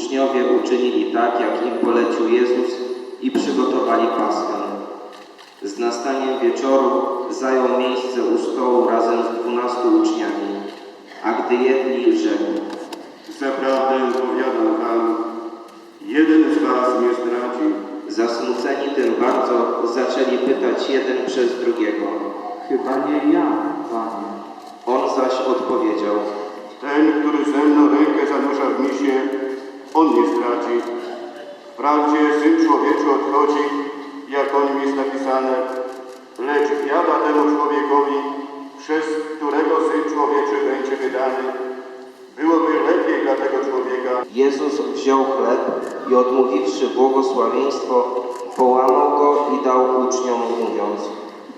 Uczniowie uczynili tak, jak im polecił Jezus i przygotowali Paschę. Z nastaniem wieczoru zajął miejsce u stołu razem z dwunastu uczniami, a gdy jedli, rzekł. Zaprawdę powiadam wam, jeden z was mnie zdradzi. Zasmuceni tym bardzo zaczęli pytać jeden przez drugiego. Chyba nie ja, Panie. On zaś odpowiedział. Ten, który ze mną rękę zanurza w misie, on mnie zdradzi. Wprawdzie Syn Człowieczy odchodzi, jak o nim jest napisane, lecz biada temu człowiekowi, przez którego Syn Człowieczy będzie wydany. Byłoby lepiej dla tego człowieka, Jezus wziął chleb i odmówiwszy błogosławieństwo, połamał go i dał uczniom, mówiąc.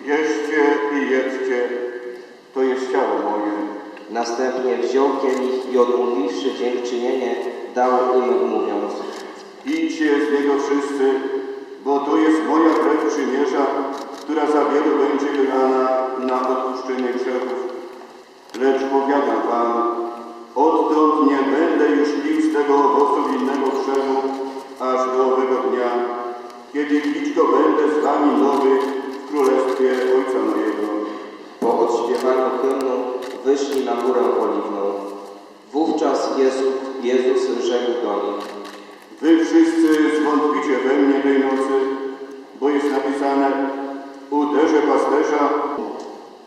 Bierzcie i jedzcie, to jest ciało moje. Następnie wziął kielich i odmówiwszy dziękczynienie, dał im, mówiąc. Pijcie z niego wszyscy, bo to jest moja krew przymierza, która za wielu będzie wylana na odpuszczenie grzechów. Lecz powiadam wam, odtąd nie będę już pił z tego owocu winnego krzewu, aż do owego dnia, kiedy pić go będę z wami nowy w królestwie Ojca mojego. Po odśpiewaniu hymnu wyszli na górę oliwną. Wówczas Jezus, Jezus rzekł do nich. Wy wszyscy zwątpicie we mnie tej nocy, bo jest napisane, uderzę pasterza,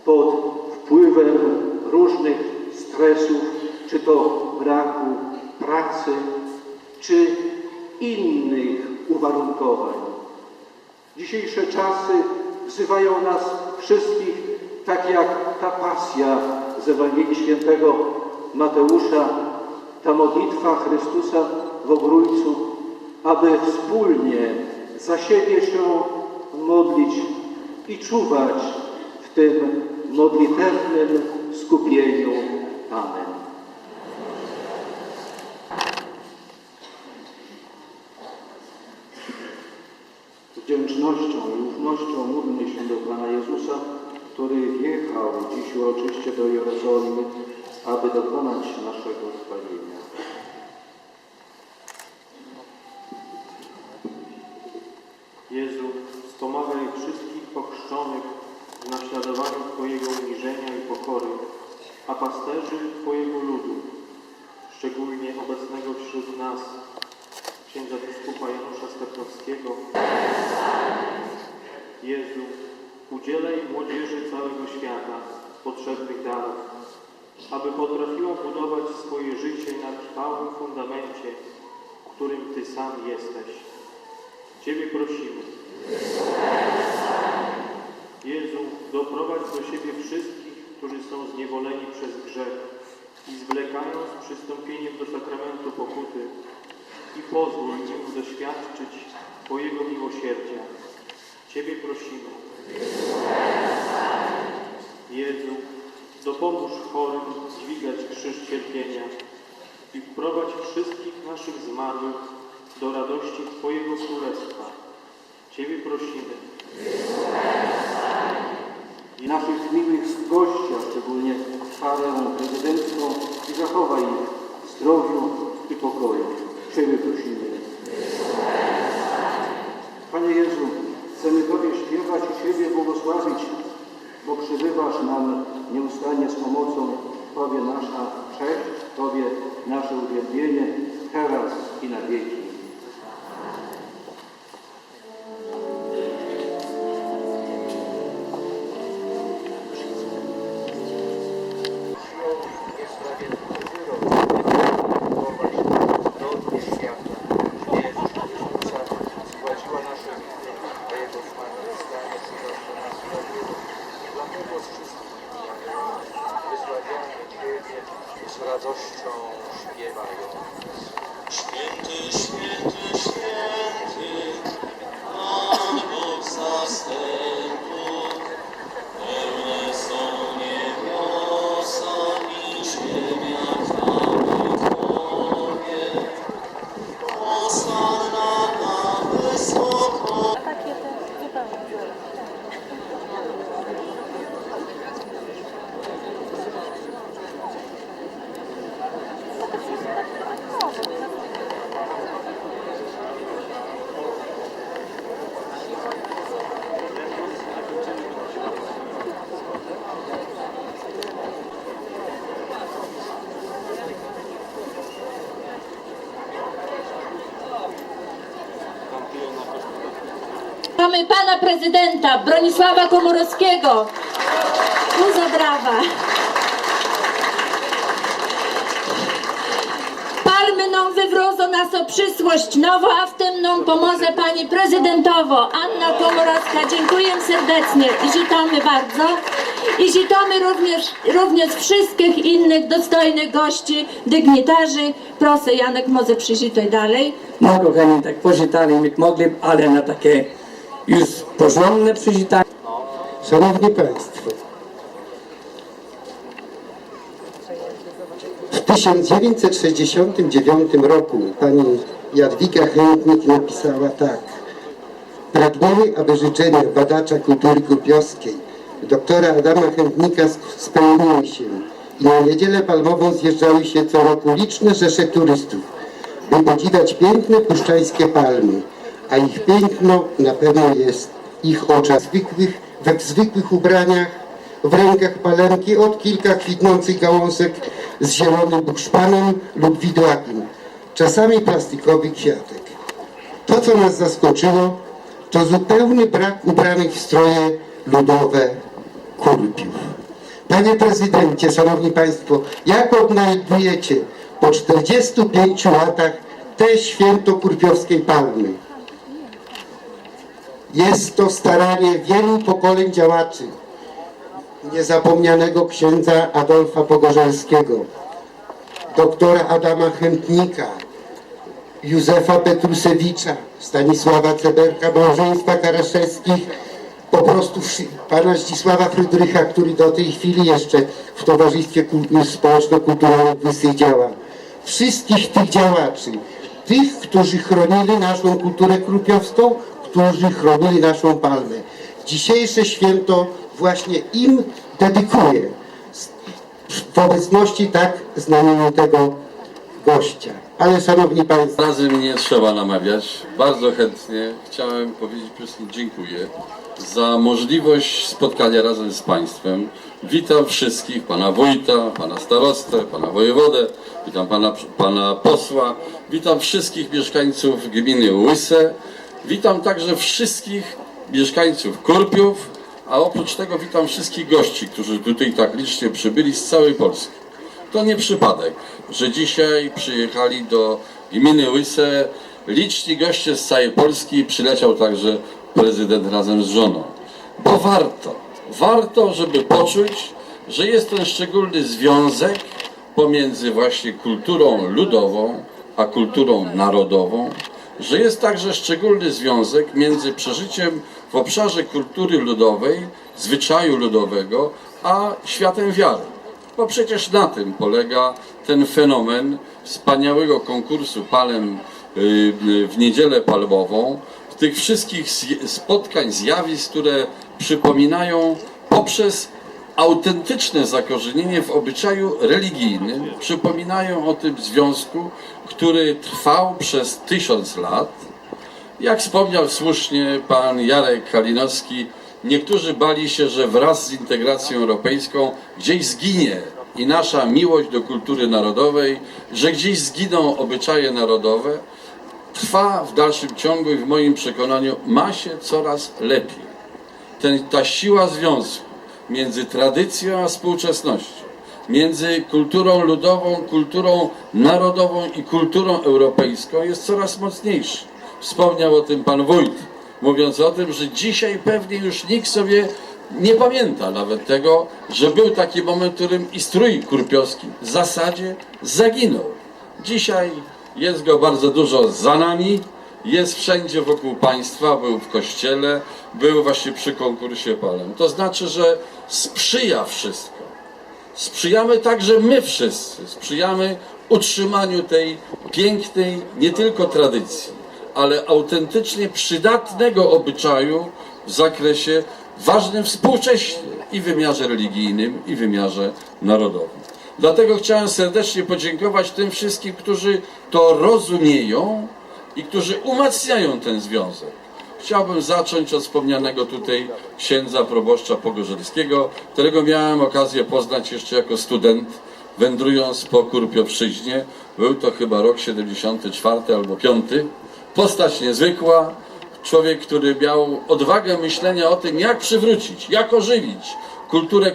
Pod wpływem różnych stresów, czy to braku pracy, czy innych uwarunkowań. Dzisiejsze czasy wzywają nas wszystkich, tak jak ta pasja z Ewangelii Świętego Mateusza, ta modlitwa Chrystusa w Ogrójcu, aby wspólnie za siebie się modlić i czuwać w tym modlitewnym skupieniu. Amen. Z wdzięcznością i ufnością módlmy się do Pana Jezusa, który wjechał dziś uroczyście do Jerozolimy, aby dokonać naszego zbawienia. Jezu, wspomagaj wszystkich pochrzczonych w naśladowaniu Twojego uniżenia i pokory, a pasterzy Twojego ludu, szczególnie obecnego wśród nas, księdza biskupa Janusza Stepnowskiego. Jezu, udzielaj młodzieży całego świata potrzebnych darów, aby potrafiła budować swoje życie na trwałym fundamencie, którym Ty sam jesteś. Ciebie prosimy. Jezu, doprowadź do siebie wszystkich, którzy są zniewoleni przez grzech i zwlekają z przystąpieniem do sakramentu pokuty i pozwól im doświadczyć Twojego miłosierdzia. Ciebie prosimy. Jezu, dopomóż chorym dźwigać krzyż cierpienia i wprowadź wszystkich naszych zmarłych do radości Twojego Królestwa. Ciebie prosimy. i naszych miłych gości, a szczególnie parę prezydencką i zachowaj ich w zdrowiu i pokoju. Ciebie prosimy. Panie Jezu, chcemy Śpiewać i Ciebie błogosławić, bo przybywasz nam nieustannie z pomocą. Tobie nasza cześć, Tobie nasze uwielbienie, teraz i na wieki. Witamy pana prezydenta Bronisława Komorowskiego. Muza brawa. Palmy nam wywrozo nas przyszłość nowo, a w tym pomoże pani prezydentowo Anna Komorowska. Dziękuję serdecznie i witamy bardzo. I witamy również, również wszystkich innych dostojnych gości, dygnitarzy. Proszę Janek, może przyjść tutaj dalej. Kochani, tak pożytali jak mogli, ale na takie już porządne przyzitanie. Szanowni Państwo, w 1969 roku pani Jadwiga Chętnik napisała tak. Pragniemy, aby życzenia badacza kultury kupiowskiej, doktora Adama Chętnika spełniły się i na Niedzielę Palmową zjeżdżały się co roku liczne rzesze turystów, by podziwiać piękne puszczańskie palmy, a ich piękno na pewno jest ich oczach zwykłych, we zwykłych ubraniach, w rękach palemki od kilka kwitnących gałązek z zielonym bukszpanem lub widłagiem, czasami plastikowy kwiatek. To, co nas zaskoczyło, to zupełny brak ubranych w stroje ludowe kurpiów. Panie prezydencie, szanowni państwo, jak odnajdujecie po 45 latach te święto kurpiowskiej palmy? Jest to staranie wielu pokoleń działaczy, niezapomnianego księdza Adolfa Pogorzelskiego, doktora Adama Chętnika, Józefa Petrusewicza, Stanisława Ceberka, małżeństwa Karaszewskich, po prostu pana Zdzisława Frydrycha, który do tej chwili jeszcze w Towarzystwie Kul- Społeczno-Kulturalnym Wysy działa. Wszystkich tych działaczy, tych, którzy chronili naszą kulturę krupiowską, którzy chronili naszą palmę. Dzisiejsze święto właśnie im dedykuję w obecności tak znamienitego gościa. Ale szanowni państwo, Razy mnie nie trzeba namawiać. Bardzo chętnie chciałem powiedzieć wszystkim dziękuję za możliwość spotkania razem z Państwem. Witam wszystkich, Pana Wójta, Pana Starostę, Pana Wojewodę, witam Pana, pana Posła, witam wszystkich mieszkańców gminy Łyse, witam także wszystkich mieszkańców Kurpiów, a oprócz tego witam wszystkich gości, którzy tutaj tak licznie przybyli z całej Polski. To nie przypadek, że dzisiaj przyjechali do gminy Łyse liczni goście z całej Polski przyleciał także prezydent razem z żoną. Bo warto, warto, żeby poczuć, że jest ten szczególny związek pomiędzy właśnie kulturą ludową a kulturą narodową, że jest także szczególny związek między przeżyciem w obszarze kultury ludowej, zwyczaju ludowego, a światem wiary. Bo przecież na tym polega ten fenomen wspaniałego konkursu palem y, w niedzielę palmową, tych wszystkich spotkań, zjawisk, które przypominają poprzez autentyczne zakorzenienie w obyczaju religijnym, przypominają o tym związku, który trwał przez tysiąc lat. Jak wspomniał słusznie pan Jarek Kalinowski, niektórzy bali się, że wraz z integracją europejską gdzieś zginie i nasza miłość do kultury narodowej, że gdzieś zginą obyczaje narodowe. Trwa w dalszym ciągu i w moim przekonaniu ma się coraz lepiej. Ten, ta siła związku między tradycją a współczesnością, między kulturą ludową, kulturą narodową i kulturą europejską jest coraz mocniejszy. Wspomniał o tym pan wójt, mówiąc o tym, że dzisiaj pewnie już nikt sobie nie pamięta nawet tego, że był taki moment, w którym i strój kurpiowski w zasadzie zaginął. Dzisiaj jest go bardzo dużo za nami, jest wszędzie wokół państwa, był w kościele, był właśnie przy konkursie palem. To znaczy, że sprzyja wszystko. Sprzyjamy także my wszyscy, sprzyjamy utrzymaniu tej pięknej nie tylko tradycji, ale autentycznie przydatnego obyczaju w zakresie ważnym współcześnie i wymiarze religijnym, i wymiarze narodowym. Dlatego chciałem serdecznie podziękować tym wszystkim, którzy to rozumieją i którzy umacniają ten związek. Chciałbym zacząć od wspomnianego tutaj księdza proboszcza Pogorzelskiego, którego miałem okazję poznać jeszcze jako student, wędrując po Kurpiowszczyźnie. Był to chyba rok 74 albo 5. Postać niezwykła, człowiek, który miał odwagę myślenia o tym, jak przywrócić, jak ożywić kulturę